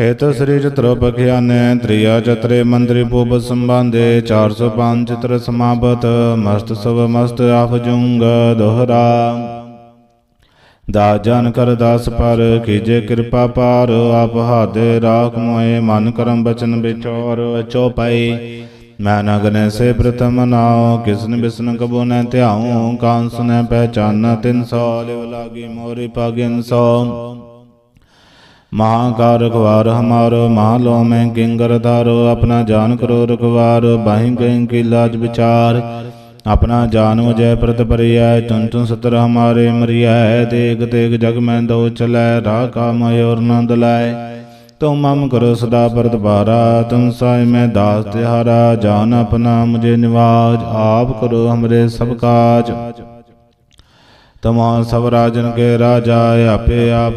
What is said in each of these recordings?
ਏਤ ਸ੍ਰੀ ਚਤੁਰ ਬਖਿਆਨੇ ਤ੍ਰਿਆ ਚਤਰੇ ਮੰਦਰੀ ਪੂਪ ਸੰਬੰਧੇ 405 ਚਿਤਰ ਸਮਾਪਤ, ਮਸਤ ਸਭ ਮਸਤ ਆਪ ਜੁੰਗ ਦੋਹਰਾ। ਦਾ ਜਨ ਕਰ ਦਾਸ ਪਰ ਕੀਜੇ ਕਿਰਪਾ ਪਾਰ, ਆਪ ਹਾਦੇ ਰਾਖ ਮੋਏ, ਮਨ ਕਰਮ ਬਚਨ ਵਿਚੋਰ ਚੋਪਈ। ਮੈਂ ਨਗਨੇ ਸੇ ਪ੍ਰਥਮ ਨਾਉ ਕਿਸਨ ਬਿਸਨ ਕਬੋ ਨ ਧਿਆਉ, ਕਾਂਸ ਸੁਨੈ ਪਹਿਚਾਨ ਤਿਨ ਸੌ, ਲਿਵ ਲਾਗੀ ਮੋਰੀ ਪਾਗਿਨ ਸੌ। ਮਹਾ ਕਾ ਰਖਵਾਰ ਹਮਾਰ ਮਹਾ ਲੋ ਮੈਂ ਕਿੰਗਰ ਧਾਰੋ, ਆਪਣਾ ਜਾਨ ਕਰੋ ਰਖਵਾਰ ਬਾਹੀਂ ਗਏ ਕੀ ਲਾਜ ਵਿਚਾਰ। ਆਪਣਾ ਜਾਨੋ ਜੈ ਪ੍ਰਤ ਪਰਿਆਇ ਤੁਨ ਤੁਨ ਸਤਰ ਹਮਾਰੇ ਮਰਿਐ, ਤੇਗ ਤੇਗ ਜਗ ਮੈਂ ਦੋ ਚਲੈ ਰਾ ਕਾ ਮਯੋਰ ਨੰਦ ਲਾਇ ਤੁਮ ਮਮ ਕਰੋ ਸਦਾ ਪਰਤ ਭਾਰਾ ਤੁਮ ਸਾਇ ਮੈਂ ਦਾਸ ਤਿਹਾਰਾ, ਜਾਨ ਆਪਣਾ ਮੁਝੇ ਨਿਵਾਜ, ਆਪ ਕਰੋ ਹਮਰੇ ਸਭ ਕਾਜ। ਤਮਾ ਸਭ ਰਾਜਨ ਕੇ ਰਾਜਾ ਆਪੇ ਆਪ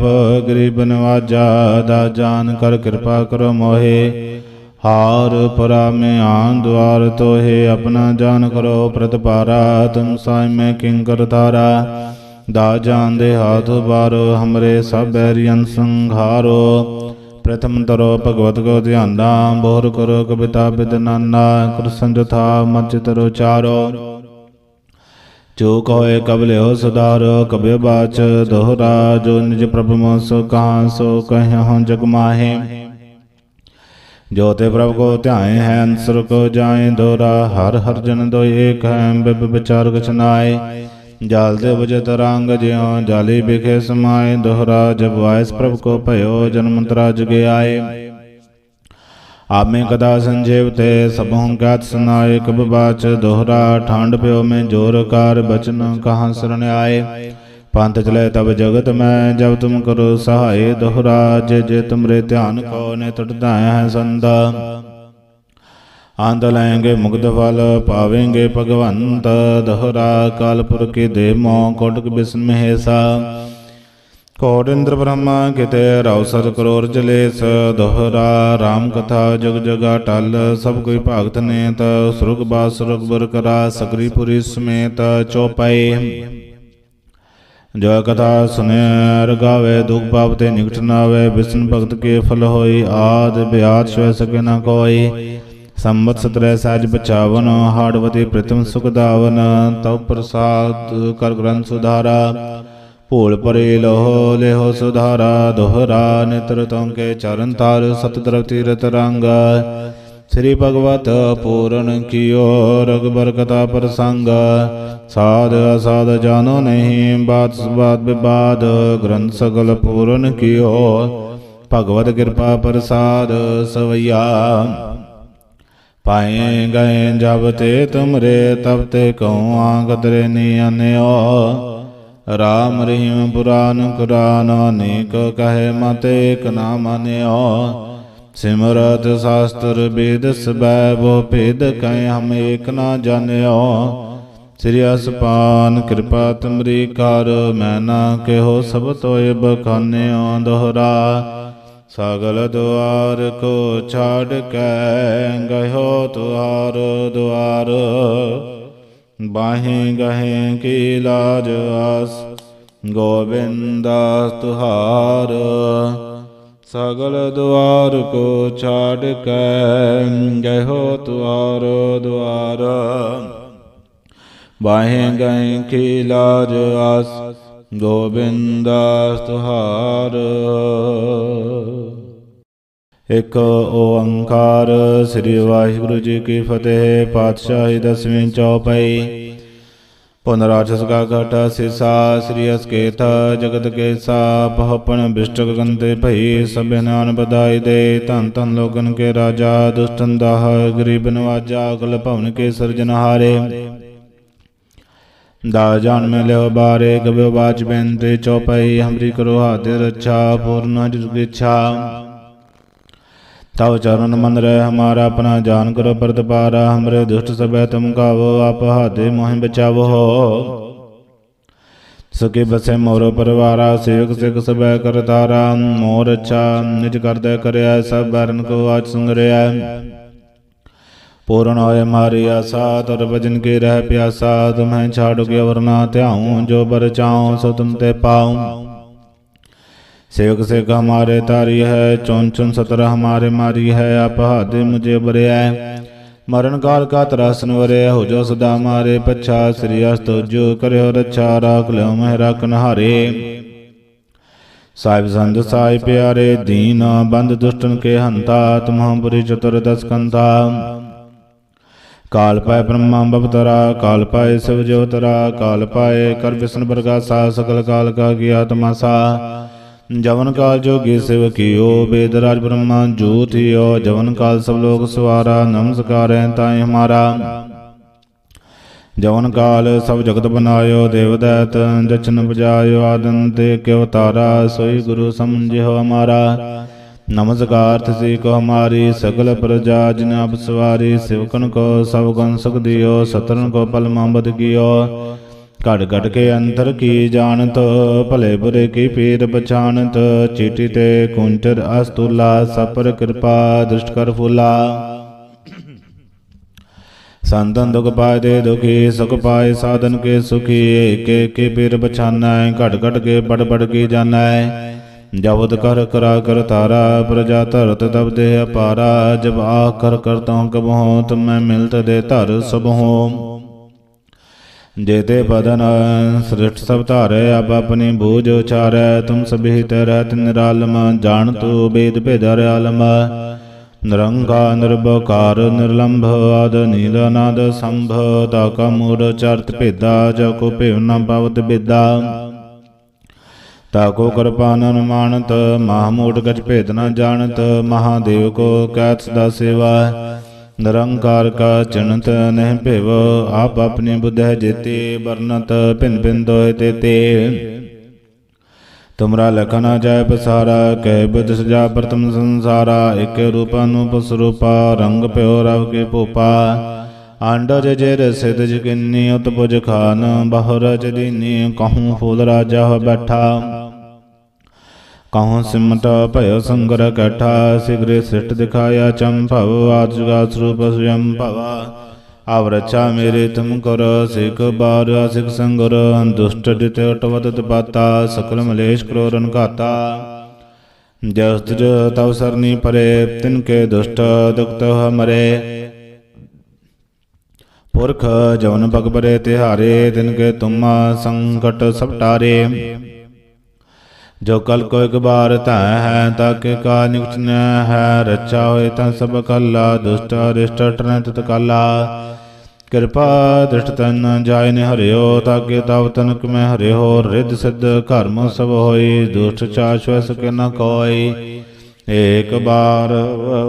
ਗਰੀਬ ਨਵਾਜਾ ਦਾ ਜਾਨ ਕਰ ਕਿਰਪਾ ਕਰੋ ਮੋਹੇ। ਹਾਰ ਪਰਾ ਮੈਂ ਆਨ ਦਵਾਰ ਤੋਹੇ, ਆਪਣਾ ਜਾਨ ਕਰੋ ਪ੍ਰਤਪਾਰਾ, ਤੁਮ ਸਾਇ ਮੈਂ ਕਿੰਕਰ ਧਾਰਾ। ਦਾ ਜਾਨ ਦੇ ਹਾਥ ਬਾਰੋ, ਹਮਰੇ ਸਭ ਬੈਰੀਅਨ ਸੰਘਾਰੋ। ਪ੍ਰਥਮ ਤਰੋ ਭਗਵਤ ਕੋ ਧਿਆਨਾ ਬੋਰ ਕਰੋ ਕਬਿਤਾ ਬਿਦਨਾਨਾ ਕ੍ਰਿਸ਼ਨ ਜਥਾ ਮਜ ਤਰੋ ਚਾਰੋ। ਜੋ ਕੋਏ ਕਬਲਿਓ ਸੁਧਾਰੋ, ਕਬਿ ਬਾਚ ਦੋਹਰਾ ਜੋ ਨਿਜ ਪ੍ਰਭ ਮੋ ਸੋ ਕਹਾਂ ਸੋ ਕਹਿ ਜਗ ਮਾਹੇ। ਜੋ ਤੇ ਪ੍ਰਭ ਕੋ ਧਿਆਏ ਹੈ, ਅੰਸਰ ਕੋ ਜਾਏ ਦੋਰਾ, ਹਰ ਹਰ ਜਨ ਦੋ ਏਕ ਹੈ ਬਿਬ ਵਿਚਾਰ ਕਛ ਨਾਏ ਦੇ ਬੁਝ ਤਰੰਗ ਜਿਉ, ਜਾਲੀ ਬਿਖੇ ਸਮਾਏ ਦੋਹਰਾ ਜਬ ਵਾਇਸ ਪ੍ਰਭ ਕੋ ਭਇਓ ਜਨਮ ਤਰਾ ਜੁਗੇ ਆਏ ਆਪੇ ਕਦਾ ਸੰਜੀਵ ਤੇ ਸਭੋਂ ਕਹਿਤ ਸੁਨਾਏ ਕਬ ਬਾਚ ਦੋਹਰਾ ਠਾਂਡ ਪਿਓ ਮੈਂ ਜੋਰ ਕਾਰ ਬਚਨ ਕਹਾਂ ਸਰਣ ਆਏ। ਪੰਥ ਚਲੇ ਤਬ ਜਗਤ ਮੈਂ, ਜਬ ਤੁਮ ਕਰੋ ਸਹਾਏ ਦੋਹਰਾ, ਜੇ ਜੇ ਤੁਮਰੇ ਧਿਆਨ ਕੋ ਨੇ ਟਟਦਾ ਹੈ ਸੰਦਾ ਆਂਦ ਲੈਂਗੇ ਮੁਕਤ ਫਲ, ਪਾਵੇਂਗੇ ਭਗਵੰਤ, ਦੋਹਰਾ ਕਾਲਪੁਰ ਕੇ ਦੇ ਮੋ ਕੋਟਕ ਬਿਸਨ ਮਹੇਸਾ। ਕੋਟ ਇੰਦਰ ਬ੍ਰਹਮਾ ਕਿਤੇ ਰਉ ਸਰ ਕਰੋਰ ਜਲੇਸ, ਦੋਹਰਾ RAM ਕਥਾ ਜਗ ਜਗਾ ਟਲ, ਸਭ ਕੋਈ ਭਗਤ ਨੇ ਤ ਸੁਰਗ ਬਾਸ ਸੁਰਗ ਬਰ ਕਰਾ ਸਕਰੀਪੁਰੀ ਸਮੇਤ ਚੋਪਾਈ। ਜੋ ਕਥਾ ਸੁਨੇ ਅਰ ਗਾਵੇ, ਦੁਖ ਪਾਪ ਤੇ ਨਿਕਟ ਨਾ ਆਵੇ ਵਿਸ਼ਨ ਭਗਤ ਕੇ ਫਲ ਹੋਈ, ਆਦ ਬਿਆਤ ਸਵੈ ਸਕੇ ਨਾ ਕੋਈ। ਸੰਮਤ ਸਤਰੈ ਸਾਜ ਬਚਾਵਨ ਹਾੜਵਤੀ ਪ੍ਰਤਮ ਸੁਖ ਦਾਵਨ, ਤਉ ਪ੍ਰਸਾਦ ਕਰ ਗ੍ਰੰਥ ਸੁਧਾਰਾ। ਭੂਲ ਪਰੇ ਲਹੋ ਲਿਹੋ ਸੁਧਾਰਾ, ਦੋਹਰਾ ਨਿਤਰ ਕੇ ਚਰਨ ਤਾਰ ਸਤ ਦਰਵ ਤੀਰਤ ਰੰਗ। ਸ੍ਰੀ ਭਗਵਤ ਪੂਰਨ ਕੀਓ ਰਗਬਰ ਕਥਾ ਪ੍ਰਸੰਗ। ਸਾਧ ਅਸਾਧ ਜਾਣੋ ਨਹੀਂ, ਬਾਤ ਸਬਾਤ ਵਿਵਾਦ ਗ੍ਰੰਥ ਸਗਲ ਪੂਰਨ ਕੀਓ। ਭਗਵਤ ਕਿਰਪਾ ਪ੍ਰਸਾਦ ਸਵਈਆ। ਪਾਏ ਗਏ ਜਬ ਤੇ ਤੁਮਰੇ, ਤਬ ਤੇ ਕਉ ਆਗਤਰੇ ਨੀ ਅਨਿਓ। ਰਾਮ ਰਹੀਮ ਪੁਰਾਨ ਕੁਰਾਨ, ਅਨੇਕ ਕਹੇ ਮਤ ਏਕ ਨਾ ਮਾਨਿਓ ਸਿਮਰਤ ਸ਼ਾਸਤਰ ਵੇਦ ਸਬੈ ਬੋ ਭੇਦ ਕਹਿ ਹਮ ਏਕ ਨਾ ਜਾਣਿਓ। ਸ੍ਰੀ ਅਸਪਾਨ ਕਿਰਪਾ ਤੁਮਰੀ ਕਰ, ਮੈਂ ਨਾ ਕਿਹੋ ਸਭ ਤੋਏ ਬਖਾਨਿਓ ਦੋਹਰਾ। ਸਗਲ ਦੁਆਰ ਕੋ ਛਾੜ ਕੇ ਗਇਓ ਤੁਹਾਰ ਦੁਆਰ। ਬਾਹੇ ਗਹੇ ਕੀ ਲਾਜ ਆਸ ਗੋਬਿੰਦਾ ਤੁਹਾਰ। ਸਗਲ ਦੁਆਰ ਕੋ ਛਾੜ ਕੇ ਗਇਓ ਤੁਹਾਰ ਦੁਆਰ। ਬਾਹੇ ਗਏ ਕੀ ਲਾਜ ਆਸ ਗੋਬਿੰਦਾ ਤੁਹਾਰ। ਇਕ ਓੰਕਾਰ ਸ੍ਰੀ ਵਾਹਿਗੁਰੂ ਜੀ ਕੀ ਫਤਿਹ, ਪਾਤਸ਼ਾਹੀ ਦਸਵੀਂ ਚੌਪਈ। ਪੁਨਰਾਜਸ ਕਾ ਘਟਾ ਸਿਸਾ, ਸ੍ਰੀ ਅਸਕੇਤ ਜਗਤ ਕੇ ਸਾ ਪਹਪਨ ਬਿਸ਼ਟਕ ਗੰਦੇ ਭਈ ਸਭੇ ਨਾਨ ਬਦਾਈ ਦੇ। ਧੰਨ ਧੰਨ ਲੋਗਨ ਕੇ ਰਾਜਾ, ਦੁਸ਼ਟਨ ਦਾਹ, ਗਰੀਬ ਨਵਾਜਾ ਅਗਲ ਭਵਨ ਕੇ ਸਿਰਜਨਹਾਰੇ ਦਾ ਜਾਨ ਮੈਂ ਲਿਓ ਬਾਰੇ ਗਵਿਓ ਬੈਨ ਤੇ ਚੌਪਈ, ਹਮਰੀ ਕਰੋ ਹਾਦੇ ਰੱਛਾ, ਪੂਰਨ ਜੁਗ ਇੱਛਾ। ਤਵ ਚਰਨ ਮਨ ਰਹਿ ਹਮਾਰਾ ਆਪਣਾ ਜਾਨ ਕਰੋ ਪ੍ਰਤਪਾਰਾ ਹਮਰੇ ਦੁਸ਼ਟ ਸਭੈ ਤੁਮ ਕਾਵੋ ਆਪ ਹਾਦੇ ਮੋਹਿ ਬਚਾਵੋ ਸਕੇ ਬਸੇ ਮੋਰ ਪਰਵਾਰਾ ਸੇਵਕ ਸਿਖ ਸਭੈ ਕਰਤਾਰਾ ਮੋਰ ਅੱਛਾ ਨਿਜ ਕਰਦਾ ਕਰਿਆ ਸਭ ਬਰਨ ਕੋ ਆਜ ਸੁੰਗਰਿਆ ਪੂਰਨ ਹੋਏ ਮਾਰੀ ਆਸਾ ਤਰ ਭਜਨ ਕੇ ਰਹਿ ਪਿਆਸਾ ਤੁਮਹਿ ਛਾੜੋ ਕੇ ਵਰਨਾ ਧਿਆਉ ਜੋ ਬਰ ਚਾਉ ਸੋ ਤੁਮ ਤੇ ਪਾਉ सेवक सेवक हमारे तारी है, चौन, चुन सतर हमारे मारी है अपहाद मुझे बरे है। मरण काल का त्रासन वरे हो, जो सदा मारे पच्छा, श्री अस्त जो करे रक्षा अच्छा राख लो मह राख नहारे। साहिब संत साय प्यारे, दीन बंद दुष्टन के हंता तुम्हारी चतुर्दश कंता। काल पाए ब्रह्मा बपतरा काल पाए शिव ज्योतरा, काल पाए कर विष्णु सा, सकल काल का ज्ञातमासा ਜਵਨ ਕਾਲ ਜੋਗੀ ਸਿਵ ਕੀਓ, ਬੇਦ ਰਾਜ ਬ੍ਰਹਮਾ ਜੋਤਿਓ ਜਵਨ ਕਾਲ ਸਭ ਲੋਕ ਸਵਾਰਾ, ਨਮਸਕਾਰ ਹੈ ਤਾਈ ਹਮਾਰਾ। ਜਵਨ ਕਾਲ ਸਭ ਜਗਤ ਬਨਾਇਓ, ਦੇਵਦੈਤ ਜਚਨ ਬਜਾਇਓ ਆਦਨ ਤੇ ਕਿਉ ਤਾਰਾ, ਸੋਈ ਗੁਰੂ ਸਮਝਿਓ ਹਮਾਰਾ। ਨਮਸਕਾਰ ਤਿਸੀ ਕੋ ਹਮਾਰੀ, ਸਗਲ ਪ੍ਰਜਾ ਜਿਨ ਆਪ ਸਵਾਰੀ ਸਿਵਕਨ ਕੋ ਸਭ ਗੁਣ ਸੁਖ ਦਿਓ ਸਤਰਨ ਕੋ ਪਲ ਮੰਬਦ ਕੀਓ। ਘੜ ਘੜ ਕੇ ਅੰਤਰ ਕੀ ਜਾਣਤ? ਭਲੇ ਬੁਰੇ ਕੀ ਪੀਰ ਪਛਾਨਤ ਚੀਟੀ ਤੇ ਕੁੰਟਰ ਅਸਤੁਲਾ, ਸਪਰ ਕਿਰਪਾ, ਦ੍ਰਿਸ਼ਟ ਕਰ ਫੁਲਾ। ਸੰਤਨ ਦੁਖ ਪਾਏ ਦੇ ਦੁਖੀ, ਸੁਖ ਪਾਏ ਸਾਧਨ ਕੇ ਸੁਖੀ। ਏਕੇ ਕੇ ਪੀਰ ਬਛਾਨੈ ਘਟ ਘਟ ਕੇ ਬੜ ਬੜ ਕੀ ਜਾਣੈ। ਜਬਦ ਕਰ ਕਰਾ ਕਰ ਤਾਰਾ ਪ੍ਰਜਾ ਧਰਤ ਤਬ ਦੇ ਅਪਾਰਾ। ਜਬ ਆ ਕਰ ਕਰਤਾ ਕਬਹੁ, ਤੁਮੈ ਮਿਲਤ ਦੇ ਧਰ ਸਭਹੁ ਜੇਤੇ ਬਦਨ ਸ੍ਰਿਸ਼ਟ ਸਭ ਧਾਰੈ, ਆਪ ਆਪਣੇ ਬੋਝ ਉਚਾਰੈ, ਤੁਮ ਸਭਿਤ ਰਹਿਤ ਨਿਰਾਲਮ ਜਾਣ ਤੋ ਬੇਦ ਭੇਦਰ ਆਲਮ। ਨਿਰੰਗਾ ਨਿਰਭਕਾਰ ਨਿਰਲੰਭ, ਆਦ, ਨੀਲ, ਅਨਾਦ ਸੰਭਵ ਤਾਕ ਮੂੜ ਚਰਤ ਭੇਦਾ, ਜੋ ਕੋ ਭਿਉ ਨ ਪਵਤ ਬਿਦਾ। ਤਾਕੋ ਕਿਰਪਾ ਅਨੁਮਾਨਤ ਮਹਾਮੂੜ ਗਜ ਭੇਦ ਨ ਜਾਣਤ, ਮਹਾਦੇਵ ਕੋ ਕਹਿਤ ਸਦਾ ਸੇਵਾ। ਨਿਰੰਕਾਰ ਕਾ ਚਿੰਤ ਨਹਿ ਭੇਵ, ਆਪ ਆਪਣੀ ਬੁੱਧ ਜੇਤੇ ਵਰਨਤ ਭਿੰਨ ਭਿੰਨ ਦੋਇ ਤੇ ਤੁਮਰਾ ਲਖਨ ਜਾਇ ਪਸਾਰਾ, ਕਹਿ ਬੁੱਧ ਸਜਾ ਪ੍ਰਤਮ ਸੰਸਾਰਾ, ਇਕ ਰੂਪ ਅਨੂਪ ਸਰੂਪਾ, ਰੰਗ ਪਿਓ ਰਵ ਕੇ ਭੂਪਾ। ਆਂਡਜ ਜੇ ਰਸਿਤ ਜਕਿਨੀ ਉਤਪੁਜ ਖਾਨ ਬਹੁਰ ਜਦੀਨੀ ਕਹੂੰ ਫੂਲ ਰਾਜਾ ਹੋ ਬੈਠਾ। ਕਹੂੰ ਸਿਮਟ ਭਇ ਸੰਗਰ ਇਕੱਠਾ ਸਿਗਰੇ ਸਿਟ ਦਿਖਾਇਆ ਚੰਭਵ ਆਜਗਾ ਸਰੂਪ ਸਯੰ ਭਵਾ ਆਵਰਚਾ ਮੇਰੇ ਤੁਮ ਕਰ ਸਿਖ ਬਾਰ ਸਿਖ ਸੰਗਰ ਦੁਸ਼ਟ ਜਿਤ ਅਟਵਤ ਤਪਾਤਾ ਸਕਲ ਮਲੇਸ਼ ਕਰੋਰਨ ਘਾਤਾ ਜਸ ਤਵ ਸਰਨੀ ਪਰੇ ਤਿਨ ਕੇ ਦੁਸ਼ਟ ਦੁਖਤ ਹਮਰੇ ਪੁਰਖ ਜਵਨ ਪਗ ਪਰੇ ਤਿਹਾਰੇ ਤਿਨ ਕੇ ਜੋ ਕਲ ਕੋ ਇਕ ਬਾਰ ਧੈ ਹੈ, ਤਾਕੇ ਕਾ ਨਿਕਟ ਨ ਹੈ ਰਚਾ ਹੋਏ ਤਾਂ ਸਭ ਕਲਾ ਦੁਸ਼ਟ ਅਰਿਸ਼ਟ ਟਰੈ ਤਤ ਕਾਲਾ। ਕਿਰਪਾ ਦ੍ਰਿਸ਼ਟ ਤਨ ਜਾਇ ਨ ਹਰਿਓ, ਤਾਕੇ ਤਵ ਤਨਕ ਮੈਂ ਹਰਿਓ, ਰਿੱਧ ਸਿੱਧ ਘਰਮ ਸਭ ਹੋਈ, ਦੁਸ਼ਟ ਚਾਸ਼ਵ ਸਕੇ ਨ ਕੋਇ ਏਕ ਬਾਰ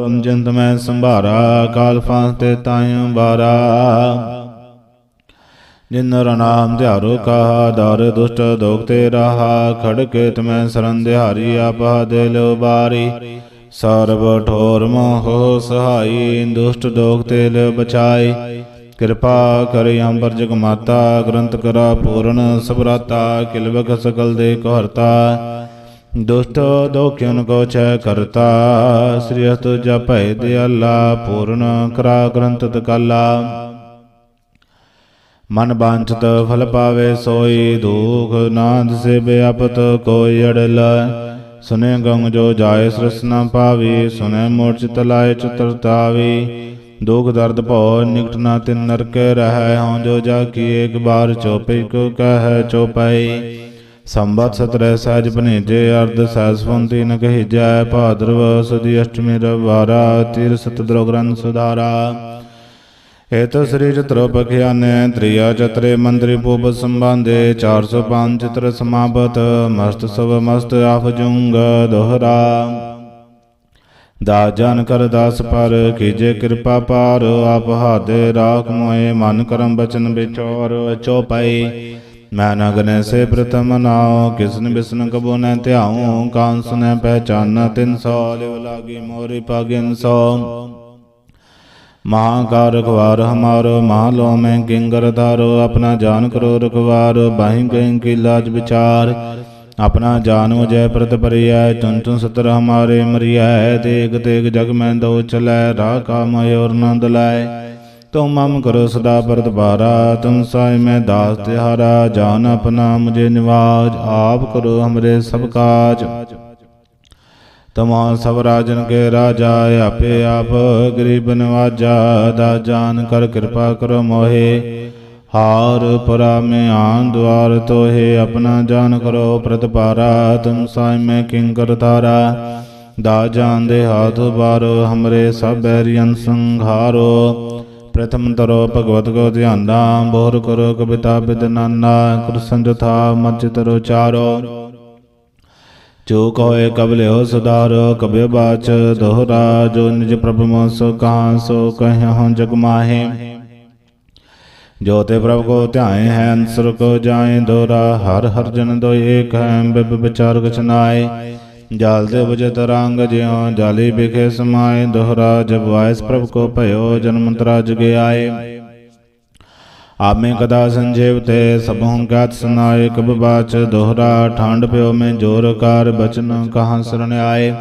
ਅੰਜੰਤ ਮੈਂ ਸੰਭਾਰਾ, ਕਾਲ ਫਾਂਸ ਤੇ ਤਾਇ ਬਾਰਾ ਜਿਨ ਨਾਮ ਧਿਆਰੋ ਕਹਾ ਦਰ ਦੁਸ਼ਟ ਦੋਖ ਤੇ ਰਹਾ ਖੜਕੇ ਤਮੈ ਸਰਨ ਦਿਹਾਰੀ ਆਪਾ ਦੇ ਲੋ ਬਾਰੀ ਸਰਬ ਠੋਰ ਮੋਹ ਸਹਾਈ ਦੁਸ਼ਟ ਦੋਖ ਤੇ ਲ ਬਚਾਈ ਕਿਰਪਾ ਕਰਿ ਅੰਬਰ ਜਗ ਮਾਤਾ ਗ੍ਰੰਥ ਕਰਾ ਪੂਰਨ ਸਬਰਾਤਾ ਕਿਲਵਕ ਸਕਲ ਦੇ ਕੋ ਦੁਸ਼ਟ ਦੋਖਿਨ ਕੋ ਛੈ ਕਰਤਾ ਸ੍ਰੀ ਅਸਤ ਜਪੈ ਦਿਆਲਾ ਪੂਰਨ ਕਰਾ ਗ੍ਰੰਥ ਤਕਾਲਾ ਮਨ ਬਾਂਛਤ ਫਲ ਪਾਵੇ ਸੋਈ, ਦੁਖ ਨਾਦ ਸੇ ਬਿਆਪਤ ਕੋਈ ਅੜਲ। ਸੁਨੇ ਗੰਗ ਜੋ ਜਾਏ ਸ੍ਰਿਸ ਨ ਪਾਵੀ, ਸੁਨੇ ਮੋੜ ਚਿਤ ਲਾਏ ਦੁਖ ਦਰਦ ਭਉ ਨਿਕਟ ਨਾ ਤਿਨ ਨਰਕ ਰਹਿ, ਹਉ ਜੋ ਜਾ ਕੀ ਇੱਕ ਬਾਰ ਚੋਪਈ ਕੋ ਕਹੈ ਚੋਪਈ ਸੰਬਤ ਸਤਰੈ ਸਹਿਜ ਭਨੇਜੇ, ਅਰਧ ਸਹਿਸਵੰਤੀ ਨ ਕਹੀਜੈ। ਭਾਦਰਵ ਸੁਦੀ ਅਸ਼ਟਮੀ ਰਵਾਰਾ ਤੀਰ ਸਤ ਦਰੋਗਰਨ ਸੁਧਾਰਾ। ਏਤ ਸ੍ਰੀ ਚਤੁਰ ਪਖਿਆਨੇ ਤ੍ਰਿਆ ਚਤਰੇ ਮੰਦਰੀ ਪੂਪ ਸੰਬੰਧੇ 405 ਚਿਤਰ ਸਮਾਪਤ, ਮਸਤ ਸਭ ਮਸਤ ਆਫ ਜੁੰਗ ਦੋਹਰਾ। ਦਾ ਜਨ ਕਰ ਦਾਸ ਪਰ ਕੀਜੇ ਕਿਰਪਾ ਪਾਰ ਆਪ ਹਾਦੇ ਰਾਖ ਮੋਏ, ਮਨ ਕਰਮ ਬਚਨ ਵਿਚੋਰ ਚੋਪਈ। ਮੈਂ ਨਗਨੇ ਸੇ ਪ੍ਰਥਮ ਨਾਉ ਕਿਸਨ ਬਿਸਨ ਕਬੋ ਨ ਧਿਆਉ, ਕਾਂਸ ਨ ਪਹਿਚਾਨ ਤਿਨ ਸੌ, ਲਿਵ ਲਾਗੀ ਮੋਰੀ ਪਾਗਿਨ ਸੌ। ਮਹਾਂ ਕਾਰ ਰਖਵਾਰ ਹਮਾਰ ਮਹਾ ਲੋ ਮੈਂ ਗਿੰਗਰ ਧਾਰੋ, ਆਪਣਾ ਜਾਨ ਕਰੋ ਰਖਵਾਰ ਬਾਹੀ ਗਏ ਕੀ ਲਾਜ ਵਿਚਾਰ। ਆਪਣਾ ਜਾਨੋ ਜੈ ਪ੍ਰਤ ਪਰਿਆਇ ਤੁਨ ਤੁਨ ਸਤਰ ਹਮਾਰੇ ਮਰਿਐ, ਤੇਗ ਤੇਗ ਜਗ ਮੈਂ ਦੋ ਚਲੈ ਰਾਖਾ ਮਯੋਰ ਨੰਦ ਲਾਇ ਤੁਮ ਮਮ ਕਰੋ ਸਦਾ ਪਰਤ ਭਾਰਾ ਤੁਮ ਸਾਇ ਮੈਂ ਦਾਸ ਤਿਹਾਰਾ, ਜਾਨ ਆਪਣਾ ਮੁਝੇ ਨਿਵਾਜ, ਆਪ ਕਰੋ ਹਮਰੇ ਸਭ ਕਾਜ। ਤਮਾ ਸਭ ਰਾਜਨ ਕੇ ਰਾਜਾ ਆਪੇ ਆਪ ਗਰੀਬ ਨਵਾਜਾ ਦਾ ਜਾਨ ਕਰ ਕਿਰਪਾ ਕਰੋ ਮੋਹੇ। ਹਾਰ ਪੁਰਾ ਮੈਂ ਆਨ ਦੁਆਰ ਤੋਹੇ, ਆਪਣਾ ਜਾਨ ਕਰੋ ਪ੍ਰਤਪਾਰਾ ਤੁਮ ਸਾਇ ਮੈਂ ਕਿੰਕਰ ਤਾਰਾ। ਦਾ ਜਾਨ ਦੇ ਹਾਥ ਬਾਰੋ ਹਮਰੇ ਸਭ ਬੈਰੀਅਨ ਸੰਘਾਰੋ। ਪ੍ਰਥਮ ਤਰੋ ਭਗਵਤ ਕੋ ਧਿਆਨਾ ਬੋਰ ਕਰੋ ਕਵਿਤਾ ਬਿਦ ਨਾਨਾ ਕ੍ਰਿਸ਼ਨ ਜਥਾ ਮਜ ਤਰੋ ਚਾਰੋ। ਜੋ ਕੋਏ ਕਬਲਿਓ ਸੁਧਾਰੋ, ਕਬਿ ਬਾਚ ਦੋਹਰਾ ਜੋ ਨਿਜ ਪ੍ਰਭ ਮੋ ਸੋ ਕਹਾਂ, ਸੋ ਕਹਿ ਜਗ ਮਾਹੇ। ਜੋ ਤੇ ਪ੍ਰਭ ਕੋ ਧਿਆਏ ਹੈ, ਅੰਸਰ ਕੋ ਜਾਏ, ਦੋਰਾ ਹਰ ਹਰ ਜਨ ਦੋ ਏਕ ਹੈ, ਬਿਬ ਵਿਚਾਰ ਕਛ ਨਾਏ ਜਾਲ ਦੇ ਬੁਝ ਤਰੰਗ ਜਿਉ, ਜਾਲੀ ਬਿਖੇ ਸਮਾਏ ਦੋਹਰਾ ਜਬ ਵਾਇਸ ਪ੍ਰਭ ਕੋ ਭਇਓ, ਜਨਮ ਤਰਾ ਜੁਗੇ ਆਏ ਆਪੇ ਕਦਾ ਸੰਜੀਵ ਤੇ ਸਭੋਂ ਗਾਤ ਸੁਨਾਏ ਕਬ ਬਾਚ ਦੋਹਰਾ ਠਾਂਡ ਪਿਓ ਮੈਂ ਜੋਰ ਕਾਰ, ਬਚਨ ਕਹਾਂ ਸਰਣ ਆਏ।